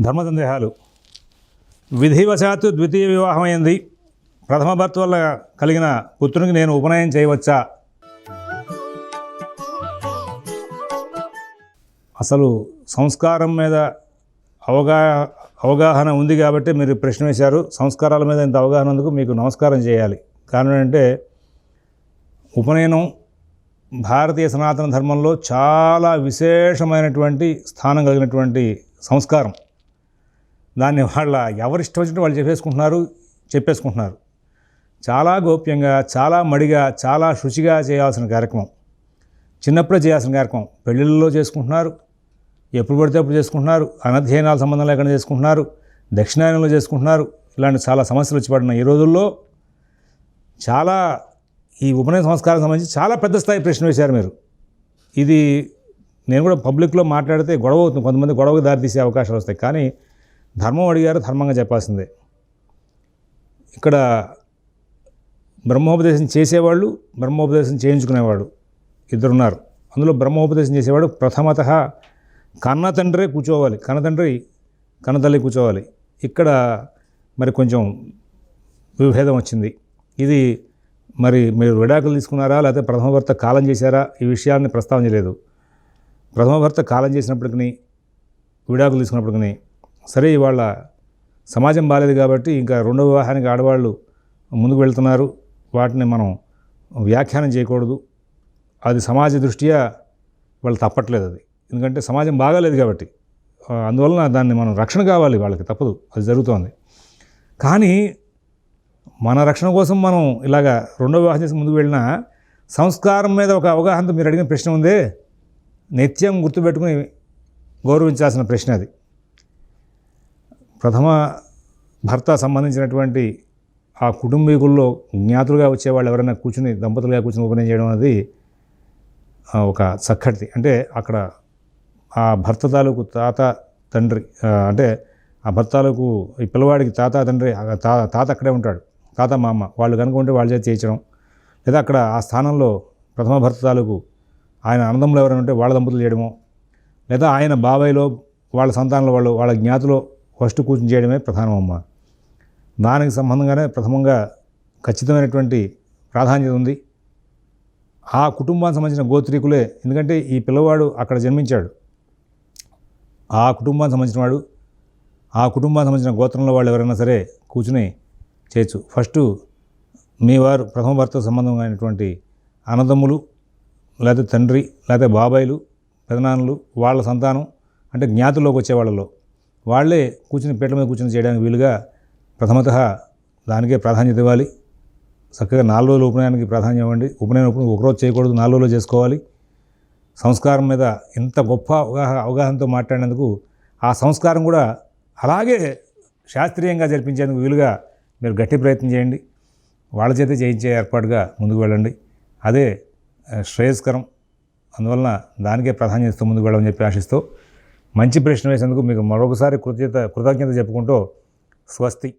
ధర్మ సందేహాలు విధివశాత్తు ద్వితీయ వివాహమైంది. ప్రథమ భర్త వల్ల కలిగిన పుత్రునికి నేను ఉపనయనం చేయవచ్చా? అసలు సంస్కారం మీద అవగా అవగాహన ఉంది కాబట్టి మీరు ప్రశ్న వేశారు. సంస్కారాల మీద ఇంత అవగాహన ఉందుకు మీకు నమస్కారం చేయాలి. కారణం ఏంటంటే ఉపనయనం భారతీయ సనాతన ధర్మంలో చాలా విశేషమైనటువంటి స్థానం కలిగినటువంటి సంస్కారం. దాన్ని వాళ్ళ ఎవరిష్టం వచ్చినట్టు వాళ్ళు చెప్పేసుకుంటున్నారు చెప్పేసుకుంటున్నారు. చాలా గోప్యంగా చాలా మడిగా చాలా శుచిగా చేయాల్సిన కార్యక్రమం. చిన్నప్పుడే చేయాల్సిన కార్యక్రమం. పెళ్ళిళ్ళలో చేసుకుంటున్నారు ఎప్పుడు పడితే అప్పుడు చేసుకుంటున్నారు అనధ్యయనాల సంబంధం లేకుండా చేసుకుంటున్నారు దక్షిణాయనంలో చేసుకుంటున్నారు. ఇలాంటి చాలా సమస్యలు వచ్చి పడినాయి ఈ రోజుల్లో చాలా ఈ ఉపనయన సంస్కారం సంబంధించి చాలా పెద్ద స్థాయి ప్రశ్న వేశారు మీరు. ఇది నేను కూడా పబ్లిక్లో మాట్లాడితే గొడవ అవుతుంది. కొంతమంది గొడవకు దారితీసే అవకాశాలు వస్తాయి. కానీ ధర్మం అడిగారు ధర్మంగా చెప్పాల్సిందే. ఇక్కడ బ్రహ్మోపదేశం చేసేవాళ్ళు బ్రహ్మోపదేశం చేయించుకునేవాడు ఇద్దరున్నారు. అందులో బ్రహ్మోపదేశం చేసేవాడు ప్రథమత కన్న తండ్రే కూర్చోవాలి కన్న తండ్రి కన్న తల్లి కూర్చోవాలి. ఇక్కడ మరి కొంచెం విభేదం వచ్చింది. ఇది మరి మీరు విడాకులు తీసుకున్నారా లేకపోతే ప్రథమ భర్త కాలం చేశారా ఈ విషయాన్ని ప్రస్తావించలేదు ప్రథమ భర్త కాలం చేసినప్పటికీ విడాకులు తీసుకున్నప్పటికీ సరే ఇవాళ సమాజం బాగాలేదు కాబట్టి ఇంకా రెండో వివాహానికి ఆడవాళ్ళు ముందుకు వెళ్తున్నారు. వాటిని మనం వ్యాఖ్యానం చేయకూడదు. అది సమాజ దృష్ట్యా వాళ్ళు తప్పట్లేదు అది. ఎందుకంటే సమాజం బాగాలేదు కాబట్టి అందువలన దాన్ని మనం రక్షణ కావాలి వాళ్ళకి. తప్పదు అది జరుగుతోంది. కానీ మన రక్షణ కోసం మనం ఇలాగా రెండో వివాహం చేసి ముందుకు వెళ్ళినా సంస్కారం మీద ఒక అవగాహనతో మీరు అడిగిన ప్రశ్న ఉందే నిత్యం గుర్తుపెట్టుకుని గౌరవించాల్సిన ప్రశ్న అది. ప్రథమ భర్త సంబంధించినటువంటి ఆ కుటుంబీకుల్లో జ్ఞాతులుగా వచ్చేవాళ్ళు ఎవరైనా కూర్చుని దంపతులుగా కూర్చుని ఉపనయనం చేయడం అనేది ఒక చక్కటిది అంటే అక్కడ ఆ భర్త తాలూకు తాత తండ్రి అంటే ఆ భర్త తాలూకు ఈ పిల్లవాడికి తాత తండ్రి తాత అక్కడే ఉంటాడు. తాత మా అమ్మ వాళ్ళు కనుక ఉంటే వాళ్ళ చేతి చేయించడం. లేదా అక్కడ ఆ స్థానంలో ప్రథమ భర్త తాలూకు ఆయన అన్నదమ్ములు ఎవరైనా ఉంటే వాళ్ళ దంపతులు చేయడము లేదా ఆయన బాబాయ్లో వాళ్ళ సంతానంలో వాళ్ళు వాళ్ళ జ్ఞాతిలో ఫస్ట్ కూర్చుని చేయడమే ప్రధానం అమ్మ దానికి సంబంధంగానే ప్రథమంగా ఖచ్చితమైనటువంటి ప్రాధాన్యత ఉంది. ఆ కుటుంబానికి సంబంధించిన గోత్రీకులే ఎందుకంటే ఈ పిల్లవాడు అక్కడ జన్మించాడు. ఆ కుటుంబానికి సంబంధించిన వాడు ఆ కుటుంబానికి సంబంధించిన గోత్రంలో వాళ్ళు ఎవరైనా సరే కూర్చుని చేయొచ్చు. ఫస్ట్ మీ వారు ప్రథమ భర్త సంబంధం అయినటువంటి అన్నదమ్ములు లేకపోతే తండ్రి లేకపోతే బాబాయిలు పెదనాన్నలు వాళ్ళ సంతానం అంటే జ్ఞాతుల్లోకి వచ్చే వాళ్ళలో. వాళ్ళే కూర్చుని పీటల మీద కూర్చుని చేయడానికి వీలుగా ప్రథమత దానికే ప్రాధాన్యత ఇవ్వాలి. చక్కగా నాలుగు రోజులు ఉపనయనానికి ప్రాధాన్యం ఇవ్వండి. ఉపనయనం ఉప- ఒకరోజు చేయకూడదు నాలుగు రోజులు చేసుకోవాలి. సంస్కారం మీద ఇంత గొప్ప అవగాహన అవగాహనతో మాట్లాడినందుకు ఆ సంస్కారం కూడా అలాగే శాస్త్రీయంగా జరిపించేందుకు వీలుగా మీరు గట్టి ప్రయత్నం చేయండి. వాళ్ళ చేత చేయించే ఏర్పాటుగా ముందుకు వెళ్ళండి. అదే శ్రేయస్కరం. అందువలన దానికే ప్రాధాన్యత ముందుకు వెళ్ళమని చెప్పి ఆశిస్తూ మంచి ప్రశ్న వేసేందుకు మీకు మరొకసారి కృతజ్ఞత కృతజ్ఞత చెప్పుకుంటూ స్వస్తి.